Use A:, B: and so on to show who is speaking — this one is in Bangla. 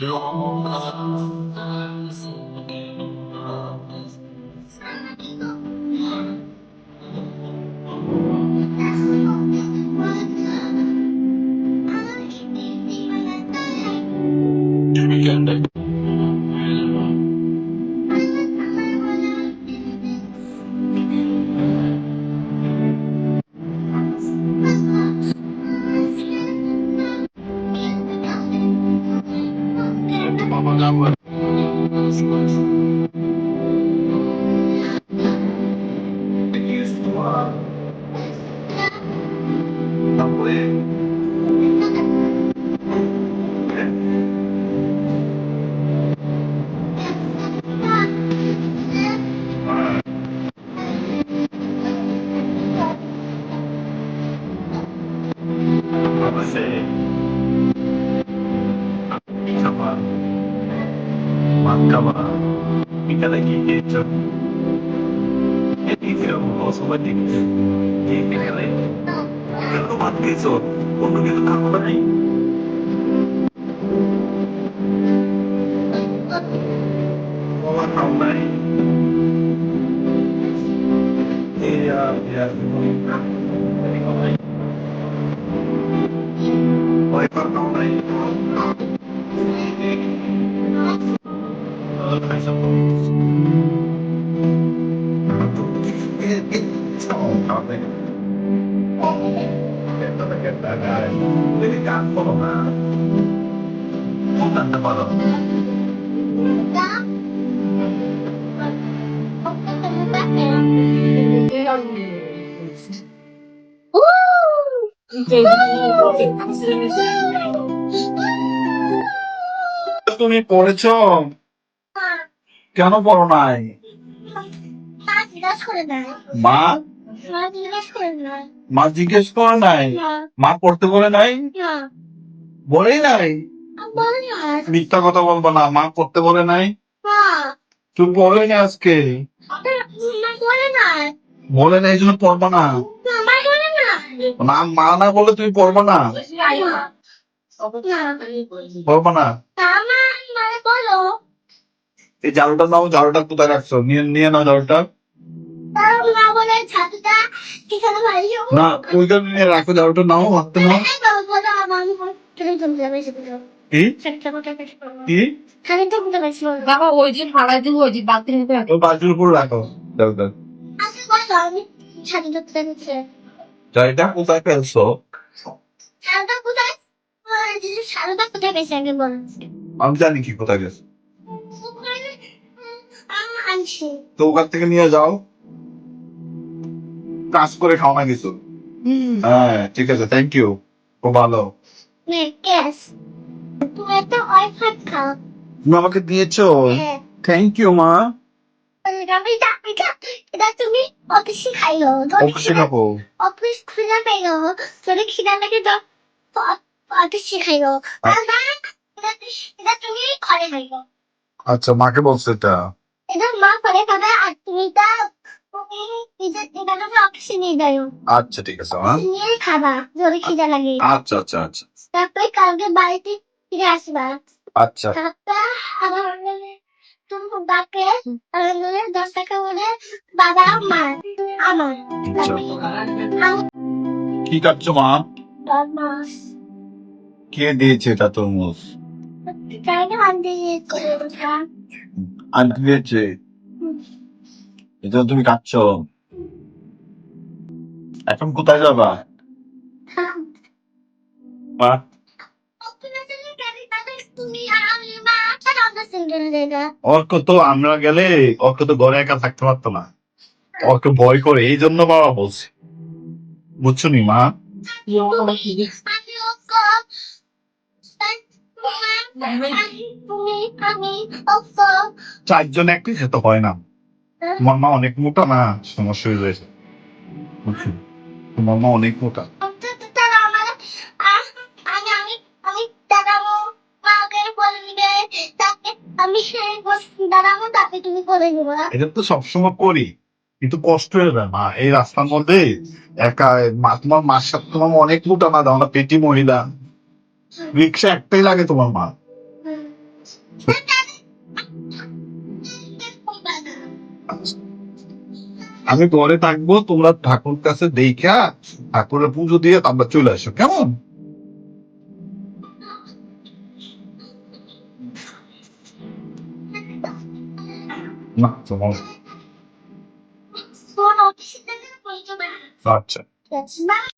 A: Your Baba Gamba. Mahal ka ba? Hindi ka nagigitso. Hindi ka mo sa matig. Hindi ka rin. Pero ba't kayo? Kung nagiging ka ba rin? তুমি পড়েছ কেন পড়ো নাই? মা মা? জিজ্ঞেস করে নাই। মা পড়তে বলে নাই? বলেই নাই? মিথ্যা কথা বলব না মা পড়তে বলে নাই? তুমি পড়ে নি আজকে। বলে নাই। এই জন্য পড়ব না। না মা না বলে তুমি পড়ব না। পড়ব না। এই জালটা নাও জালটা কোথায় রাখছো? নিয়ে নিয়ে নাও জালটা। না ওইখানে নিয়ে রাখো জালটা নাও হাতে নাও। কি? কি?
B: বাবা ওই দিব ওই
A: বালতির উপর রাখো জালটা। জালটা কোথায় ফেলছো? আমি জানি কি কোথায় গেছে। তো ওখান থেকে নিয়ে যাও। কাজ করে খাও না কিছু হ্যাঁ ঠিক আছে থ্যাংক ইউ খুব ভালো।
C: তুমি একটা আইফোন
A: আমাকে দিয়েছ?
C: হ্যাঁ।
A: থ্যাংক ইউ মা।
C: আমি এটা এটা তুমি অফিসে খাইও।
A: অফিসে খাব।
C: অফিস খুলে পাইও যদি খিদা লাগে তো অফিসে খাইও। বাবা এটা এটা তুমি ঘরে খাইও।
A: আচ্ছা মাকে বলছো এটা। আচ্ছা ঠিক আছে
C: নিয়ে খাবা যদি খিদা লাগে।
A: আচ্ছা আচ্ছা আচ্ছা।
C: তারপরে কালকে বাড়িতে ফিরে আসবা।
A: আচ্ছা।
C: আমার বাপে দশ টাকা বলে বাবা মা আমার।
A: কি কাটছো মা? কে দিয়েছে এটা তরমুজ?
C: আনতে
A: দিয়েছে? এটা তুমি কাটছো এখন কোথায় যাবা? মা? অর্ক তো আমরা গেলে অর্ক তো ঘরে একা থাকতে পারতো না। অর্ক ভয় করে, এই জন্য বাবা বলছে। বুঝছ মা? চারজন হয় না। তোমার মা অনেক মোটা? না, তোমার মা অনেক মোটা। তো সবসময় করি, কিন্তু কষ্ট হয়ে মা, এই রাস্তার মধ্যে একা, মা, তোমার মার সাথে তোমার অনেক মোটা না না পেটি মহিলা। রিক্সা একটাই লাগে তোমার মা। আমি পরে থাকব তোমরা ঠাকুর কাছে দেখা ঠাকুরের পুজো দিয়ে তারপর চলে আসো কেমন? না তোমার? আচ্ছা।